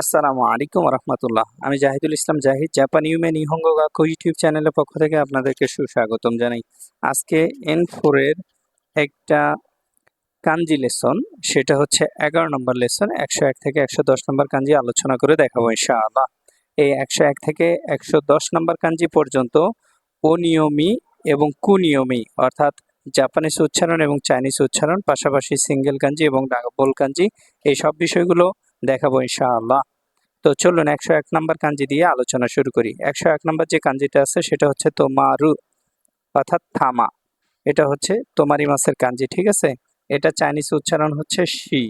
আসসালামু আলাইকুম রহমতুল্লাহ আমি জাহিদুল ইসলাম জাহিদ, জাপান ইউমেন ইহঙ্গ গাকো ইউটিউব চ্যানেলের পক্ষ থেকে আপনাদেরকে সুস্বাগতম জানাই। আজকে এন ফোরের একটা কাঞ্জি লেসন, সেটা হচ্ছে এগারো নম্বর লেসন, একশো এক থেকে একশো দশ নম্বর কাঞ্জি আলোচনা করে দেখাবো ইনশাআল্লাহ। এই একশো এক থেকে একশো দশ নম্বর কাঞ্জি পর্যন্ত অনিয়মি এবং কুনিয়মি, অর্থাৎ জাপানিজ উচ্চারণ এবং চাইনিজ উচ্চারণ, পাশাপাশি সিঙ্গেল কাঞ্জি এবং ডাবল কাঞ্জি, এই সব বিষয়গুলো দেখাবো ইনশাআল্লাহ। তো চলুন একশো এক নম্বর কাঞ্জি দিয়ে আলোচনা শুরু করি। একশো এক নম্বর যে কাঞ্জিটা আছে সেটা হচ্ছে তোমারু, অর্থাৎ থামা। এটা হচ্ছে তোমারি মাছের কাঞ্জি, ঠিক আছে? এটা চাইনিজ উচ্চারণ হচ্ছে শি।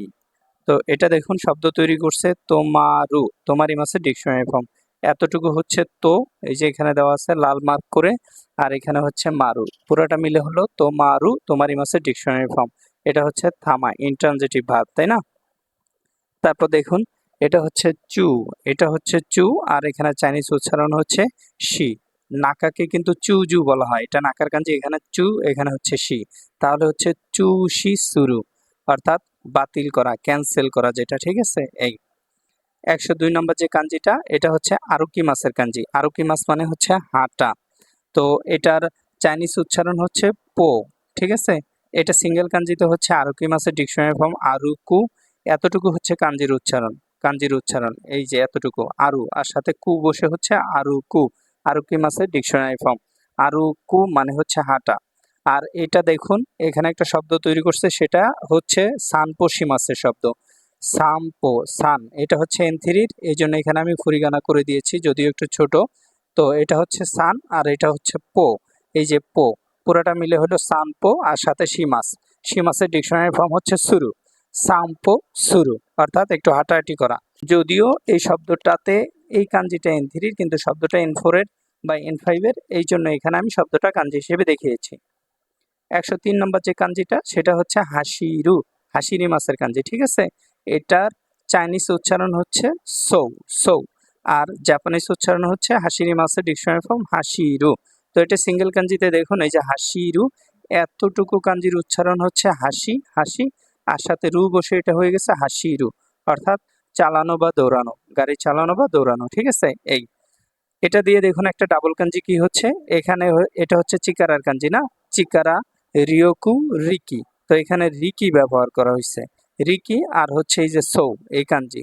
তো এটা দেখুন, শব্দ তৈরি করছে তোমারু তোমারি মাছের ডিকশনারি ফর্ম। এতটুকু হচ্ছে তো, এই যে এখানে দেওয়া আছে লাল মার্ক করে, আর এখানে হচ্ছে মারু। পুরোটা মিলে হলো তোমারু তোমারি মাছের ডিকশনারি ফর্ম। এটা হচ্ছে থামা, ইন্ট্রানজিটিভ ভাব তাই না? তারপর দেখুন, এটা হচ্ছে চু, এটা হচ্ছে চু, আর এখানে চাইনিজ উচ্চারণ হচ্ছে শি। নাকাকে কিন্তু চু জু বলা হয়। এটা নাকার কাঞ্জি, এখানে চু, এখানে হচ্ছে শি। তাহলে হচ্ছে চু শি সুরু, অর্থাৎ বাতিল করা, ক্যান্সেল করা যেটা, ঠিক আছে? এই। একশো দুই নম্বর যে কাঞ্জিটা, এটা হচ্ছে আরুকি মাছের কাঞ্জি। আরুকি মাছ মানে হচ্ছে হাঁটা। তো এটার চাইনিজ উচ্চারণ হচ্ছে পো, ঠিক আছে? এটা সিঙ্গেল কাঞ্জিতে হচ্ছে আরুকি মাছের ডিকশনারি ফর্ম আরুকু এতটুকু হচ্ছে কাঞ্জির উচ্চারণ কাঞ্জির উচ্চারণ, এই যে এতটুকু, আরু, আর সাথে কু বসে হচ্ছে আরু কু আরু কি মাছের ডিকশনারি ফর্ম আরু কু মানে হচ্ছে হাঁটা, আর এটা দেখুন, এখানে একটা শব্দ তৈরি করছে, সেটা হচ্ছে সানপোষি মাছের শব্দ, সামপো, সান, এটা হচ্ছে এন থ্রির এই জন্য এখানে আমি ফুরিগানা করে দিয়েছি, যদিও একটু ছোট, তো এটা হচ্ছে সান, আর এটা হচ্ছে পো, এই যে পো, পুরোটা মিলে হলো সানপো, আর সাথে শিমাস শিমাসের ডিকশনারি ফর্ম হচ্ছে সুরু সাম্পো সুরু অর্থাৎ একটু হাঁটাহাঁটি করা। যদিও এই শব্দটাতে এই কাঞ্জিটা এন থ্রির কিন্তু শব্দটা এন ফোরের বা এন ফাইভের এই জন্য এখানে আমি শব্দটা কাঞ্জি হিসেবে দেখিয়েছি। একশো তিন নম্বর যে কাঞ্জিটা, সেটা হচ্ছে হাসিরু, হাসিরি মাছের কাঞ্জি, ঠিক আছে? এটার চাইনিজ উচ্চারণ হচ্ছে সৌ সৌ। আর জাপানিজ উচ্চারণ হচ্ছে হাসিরি মাছের ডিকশনারি ফর্ম হাসিরু। তো এটা সিঙ্গেল কাঞ্জিতে দেখুন, এই যে হাসিরু, এতটুকু কাঞ্জির উচ্চারণ হচ্ছে হাসি হাসি আর সাথে রু বসে এটা হয়ে গেছে হাসি রু। অর্থাৎ চালানো বা দৌড়ানো, গাড়ি চালানো বা দৌড়ানো, ঠিক আছে? এই। এটা দিয়ে দেখুন একটা ডাবল কাঞ্জি কি হচ্ছে? এখানে এটা হচ্ছে চিকারার কাঞ্জি না? চিকারা রিয়োকু রিকি। তো এখানে রিকি ব্যবহার করা হয়েছে। রিকি আর হচ্ছে এই যে সৌ, এই কাঞ্জি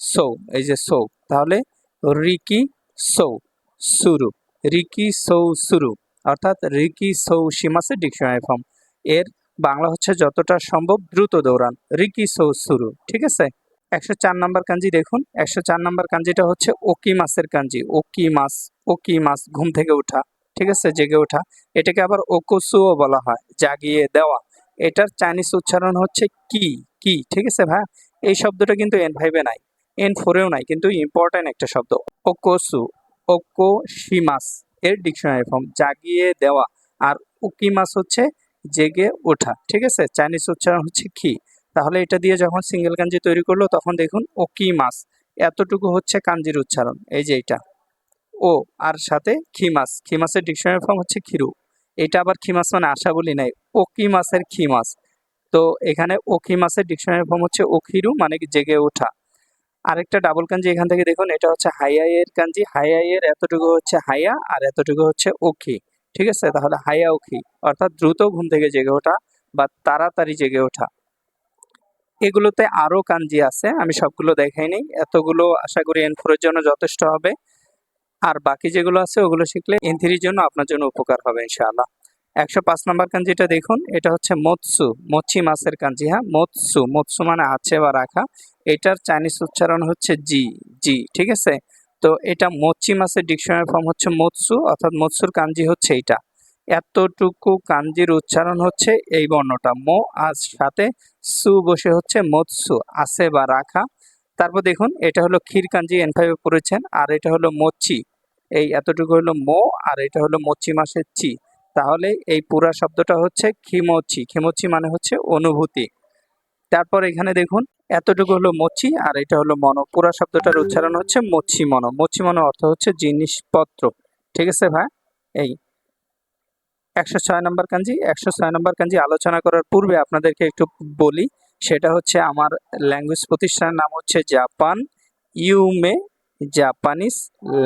সৌ, এই যে সৌ। তাহলে রিকি সৌ, সুরু। রিকি সৌ, সুরু। অর্থাৎ রিকি সৌ সীমাসে ডিকশনারি ফর্ম এর বাংলা হচ্ছে যতটা সম্ভব দ্রুত দৌড়ান। রিকি সৌ সুরু ঠিক আছে? একশো চার নম্বর কাঞ্জি দেখুন। একশো চার নম্বর কাঞ্জিটা হচ্ছে ওকি মাছের কাঞ্জি। ওকি মাছ ওকি মাছ ঘুম থেকে ওঠা, ঠিক আছে? জেগে ওঠা। এটাকে আবার ওকোসুও বলা হয়, জাগিয়ে দেওয়া। এটার চাইনিজ উচ্চারণ হচ্ছে কি কি, ঠিক আছে ভাই? এই শব্দটা কিন্তু এন ফাইভে নাই এন ফোরেও নাই, কিন্তু ইম্পর্ট্যান্ট একটা শব্দ। ওকোসু ওকো শিমাস এর ডিকশনারি ফর্ম। জাগিয়ে দেওয়া। আর উকিমাস হচ্ছে জেগে ওঠা, ঠিক আছে? চাইনিজ উচ্চারণ হচ্ছে কি? তাহলে এটা দিয়ে যখন সিঙ্গেল কাঞ্জি তৈরি করল, তখন দেখুন ওকি মাছ? এতটুকু হচ্ছে কাঞ্জির উচ্চারণ, এই যে এটা। ও, আর সাথে খিমাস খিমাসের ডিকশনারি ফর্ম হচ্ছে খিরু। এটা আবার খিমাস মানে আশা বলি নাই। ওকি মাছের খিমাস তো এখানে ওকি মাছের ডিকশনারি ফর্ম হচ্ছে ওখিরু মানে জেগে ওঠা। আরেকটা ডাবল কাঞ্জি এখান থেকে দেখুন, এটা হচ্ছে হাইয়া এর কাঞ্জি হাইয়া এর এতটুকু হচ্ছে হাইয়া, আর এতটুকু হচ্ছে ওখি ঠিক আছে? তাহলে হাইয়া ওখি অর্থাৎ দ্রুত ঘুম থেকে জেগে ওঠা বা তাড়াতাড়ি জেগে ওঠা। এগুলোতে আরও কাঞ্জি আছে, আমি সবগুলো দেখাই এতগুলো আশা করি এন ফোরের জন্য যথেষ্ট হবে। আর বাকি যেগুলো আছে, ওগুলো শিখলে এন থ্রির জন্য আপনার জন্য উপকার হবে, ইনশাআল্লাহ। একশো পাঁচ নম্বর কাঞ্জিটা দেখুন, এটা হচ্ছে মৎসু। মচ্ছি মাছের কাঞ্জি হ্যাঁ? মৎসু। মৎসু মানে আছে বা রাখা। এটার চাইনিজ উচ্চারণ হচ্ছে জি। জি, ঠিক আছে? তো এটা মচ্ছি মাছের ডিকশনারি ফর্ম হচ্ছে মৎসু অর্থাৎ মৎসুর কাঞ্জি হচ্ছে এটা এতটুকু কাঞ্জির উচ্চারণ হচ্ছে এই বর্ণটা। মো আর সাথে সু বসে হচ্ছে মৎসু আছে বা রাখা। তারপর দেখুন, এটা হলো ক্ষীর কাঞ্জি এন ফাইভে পড়েছেন, আর এটা হলো মচ্ছি এই এতটুকু হলো মো, আর এটা হলো মচ্ছি মাসের চি। তাহলে এই পুরা শব্দটা হচ্ছে খিমোচি খিমোচি মানে হচ্ছে অনুভূতি। তারপর এখানে দেখুন এতটুকু হলো মচ্ছি আর এটা হলো মনো। পুরা শব্দটার উচ্চারণ হচ্ছে মচ্ছি মনো মচ্ছি মনো অর্থ হচ্ছে জিনিসপত্র। ঠিক আছে ভাই? এই একশো ছয় নম্বর কাঞ্জি, একশো ছয় নম্বর কাঞ্জি আলোচনা করার পূর্বে আপনাদেরকে একটু বলি, সেটা হচ্ছে আমার ল্যাঙ্গুয়েজ প্রতিষ্ঠানের নাম হচ্ছে Japan Yume Japanese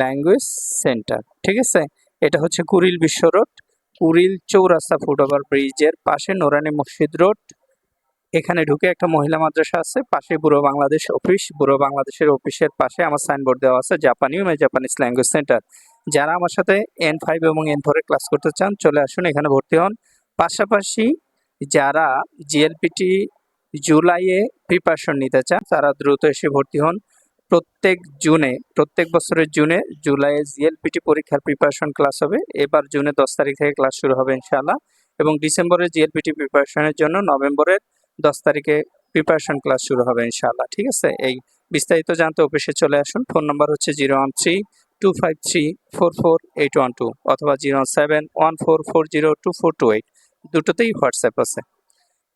language center ঠিক আছে? এটা হচ্ছে কুরিল বিশ্ব রোড, কুরিল চৌরাস্তা ফুটওভার ব্রিজের পাশে নোরানি মসজিদ রোড। এখানে ঢুকে একটা মহিলা মাদ্রাসা আছে পাশে বুড়ো বাংলাদেশ অফিস। বুড়ো বাংলাদেশের অফিসের পাশে আমার সাইনবোর্ড দেওয়া আছে জাপানি ইউমে জাপানিজ ল্যাঙ্গুয়েজ সেন্টার যারা আমার সাথে এন ফাইভ এবং এন ফোরে ক্লাস করতে চান, চলে আসুন, এখানে ভর্তি হন। পাশাপাশি যারা জিএলপিটি জুলাইয়ে প্রিপারেশন নিতে চান, তারা দ্রুত এসে ভর্তি হন। প্রত্যেক জুনে, প্রত্যেক বছরের জুনে, জুলাইয়ে জিএলপিটি পরীক্ষার প্রিপারেশন ক্লাস হবে। এবার জুনে দশ তারিখ থেকে ক্লাস শুরু হবে, ইনশাআল্লাহ। এবং ডিসেম্বরে জিএলপিটি প্রিপারেশনের জন্য নভেম্বরের দশ তারিখে প্রিপারেশন ক্লাস শুরু হবে ইনশাআল্লাহ, ঠিক আছে? এই বিস্তারিত জানতে অফিসে চলে আসুন। ফোন নম্বর হচ্ছে zero one three two five three four four eight one two অথবা zero one seven one four four zero two four two eight. দুটোতেই হোয়াটসঅ্যাপ আছে।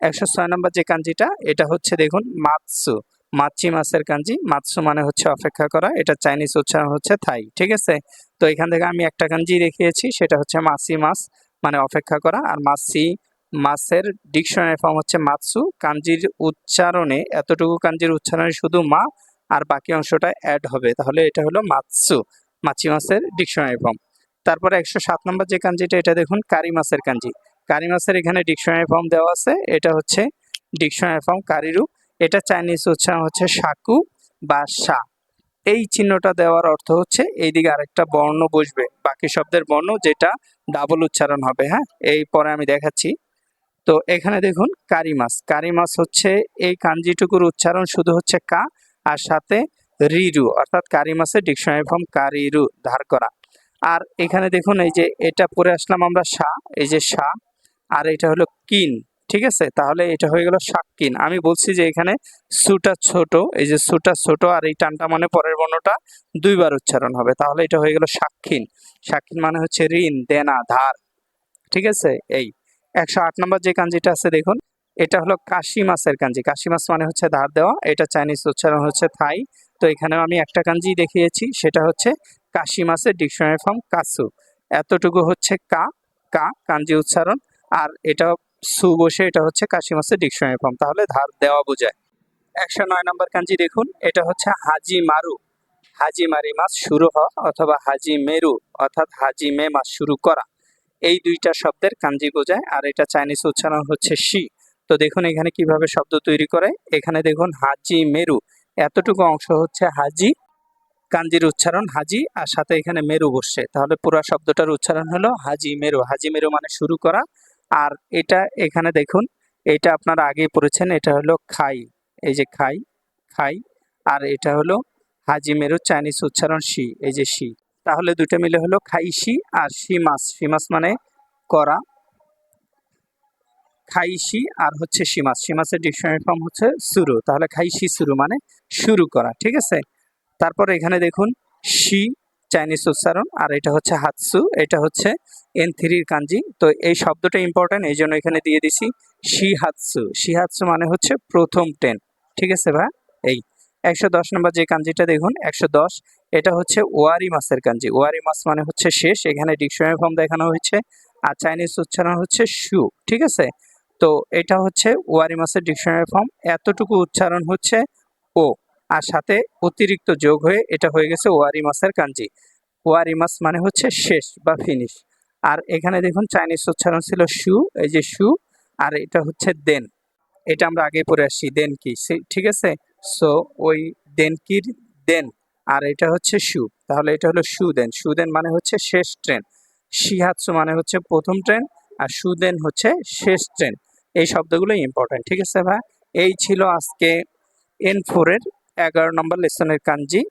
একশো ছয় নম্বর যে কাঞ্জিটা, এটা হচ্ছে দেখুন মাতসু মাছি মাছের কাঞ্জি। মাতসু মানে হচ্ছে অপেক্ষা করা, এটা চাইনিজ উচ্চারণ হচ্ছে থাই, ঠিক আছে? তো এখান থেকে আমি একটা কাঞ্জি দেখিয়েছি, সেটা হচ্ছে মাছি মাছ মানে অপেক্ষা করা। আর মাছি মাছের ডিকশনারি ফর্ম হচ্ছে মাতসু কাঞ্জির উচ্চারণে এতটুকু কাঞ্জির উচ্চারণে শুধু মা আর বাকি অংশটা অ্যাড হবে। তাহলে এটা হলো মাতসু মাছি মাছের ডিকশনারি ফর্ম। তারপরে একশো সাত নম্বর যে কাঞ্জিটা, এটা দেখুন কারি মাছের কাঞ্জি। কারি মাছের এখানে ডিকশনারি ফর্ম দেওয়া আছে। এটা হচ্ছে ডিকশনারি ফর্ম কারিরু এটা চাইনিজ উচ্চারণ হচ্ছে সাকু বা সা। এই চিহ্নটা দেওয়ার অর্থ হচ্ছে এইদিকে আরেকটা বর্ণ বসবে। বাকি শব্দের বর্ণ যেটা ডাবল উচ্চারণ হবে হ্যাঁ? এই পরে আমি দেখাচ্ছি। তো এখানে দেখুন কারি মাছ। কারি মাছ হচ্ছে এই কাঞ্জিটুকুর উচ্চারণ শুধু হচ্ছে কা আর সাথে রিরু অর্থাৎ কারি মাছের ডিকশনারি ফর্ম কারিরু ধার করা। আর এখানে দেখুন এই যে এটা পরে আসলাম আমরা সা, এই যে সা, আর এটা হলো কিন, ঠিক আছে? তাহলে এটা হয়ে গেল সাক্কিন আমি বলছি যে এখানে সুটা ছোট, এই যে সুটা ছোট আর এই টানটা মানে পরের বর্ণটা দুইবার উচ্চারণ হবে। তাহলে এটা হয়ে গেল সাক্ষীন সাক্ষীন মানে হচ্ছে ঋণ, দেনা, ধার, ঠিক আছে? এই। একশো আট নম্বর যে কাঞ্জিটা আছে দেখুন, এটা হলো কাশি মাছের কাঞ্জি। কাশি মাছ মানে হচ্ছে ধার দেওয়া, এটা চাইনিজ উচ্চারণ হচ্ছে থাই। তো এখানেও আমি একটা কাঞ্জি দেখিয়েছি, সেটা হচ্ছে কাশি মাছের ডিকশনারি ফর্ম কাসু। এতটুকু হচ্ছে কা কা কাঞ্জি উচ্চারণ, আর এটা সু বসে এটা হচ্ছে কাশি মাছের ডিকশনারি ফর্ম। তাহলে ধার দেওয়া বোঝায়। একশো নয় নম্বর কাঞ্জি দেখুন, এটা হচ্ছে হাজি মারু। হাজি মারি মাছ শুরু হওয়া অথবা হাজি মেরু, অর্থাৎ হাজি মে মাছ শুরু করা। এই দুইটা শব্দের কাঞ্জি বোঝায়, আর এটা চাইনিজ উচ্চারণ হচ্ছে শি। তো দেখুন এখানে কীভাবে শব্দ তৈরি করে। এখানে দেখুন হাজি মেরু, এতটুকু অংশ হচ্ছে হাজি, কাঞ্জির উচ্চারণ হাজি, আর সাথে এখানে মেরু বসছে। তাহলে পুরো শব্দটার উচ্চারণ হলো হাজি মেরু। হাজি মেরু মানে শুরু করা। আর এটা এখানে দেখুন, এটা আপনারা আগেই পড়েছেন, এটা হলো খাই। এই যে খাই খাই, আর এটা হলো হাজি মেরু, চাইনিজ উচ্চারণ শি, এই যে শি। তাহলে দুটো মিলে হলো খাইশি আর শি মাছ শি মাছ মানে করা। খাইশি আর হচ্ছে সীমাস সীমাসের ডিকশনারি ফর্ম হচ্ছে শুরু। তাহলে খাইশি শুরু মানে শুরু করা, ঠিক আছে? তারপর এখানে দেখুন, শি, চাইনিজ উচ্চারণ, আর এটা হচ্ছে হাতসু, এটা হচ্ছে এন থ্রির কাঞ্জি। তো এই শব্দটা ইম্পর্টেন্ট এই জন্য এখানে দিয়ে দিছি, শি হাতসু। শি হাতসু মানে হচ্ছে প্রথম টেন, ঠিক আছে ভাই? এই। একশো দশ নম্বর যে কাঞ্জিটা দেখুন, একশো দশ, এটা হচ্ছে ওয়ারি মাছের কাঞ্জি। ওয়ারি মাছ মানে হচ্ছে শেষ, এখানে ডিকশনারি ফর্ম দেখানো হয়েছে, আর চাইনিজ উচ্চারণ হচ্ছে শু, ঠিক আছে? তো এটা হচ্ছে ওয়ারি মাছের ডিকশনারি ফর্ম, এতটুকু উচ্চারণ হচ্ছে ও, আর সাথে অতিরিক্ত যোগ হয়ে এটা হয়ে গেছে ওয়ারি মাছের কাঞ্জি। ওয়ারি মাছ মানে হচ্ছে শেষ বা ফিনিশ আর এখানে দেখুন, চাইনিজ উচ্চারণ ছিল শু, এই যে শু, আর এটা হচ্ছে দেন। এটা আমরা আগে পড়ে আসছি, দেন কি ঠিক আছে? সো ওই দেন কির দেন। আর এটা হচ্ছে সু। তাহলে এটা হলো শু দেন। শু দেন মানে হচ্ছে শেষ ট্রেন। শিহাৎসু মানে হচ্ছে প্রথম ট্রেন আর সুদেন হচ্ছে শেষ ট্রেন। এই শব্দগুলো ইম্পর্টেন্ট ঠিক আছে ভাই? এই ছিল আজকে এন ফোরের এগারো নম্বর লেসনের কাঞ্জি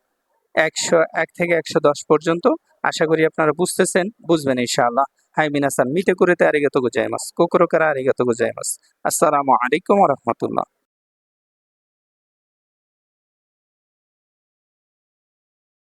একশো এক থেকে একশো দশ পর্যন্ত। আশা করি আপনারা বুঝতেছেন, বুঝবেন ইনশাআল্লাহ। হাই মিনাসান মিতে করে আরিগাতো গোজাইমাস কোকরো কারা আরিগাতো গোজাইমাস আসসালামু আলাইকুম রহমতুল্লাহ।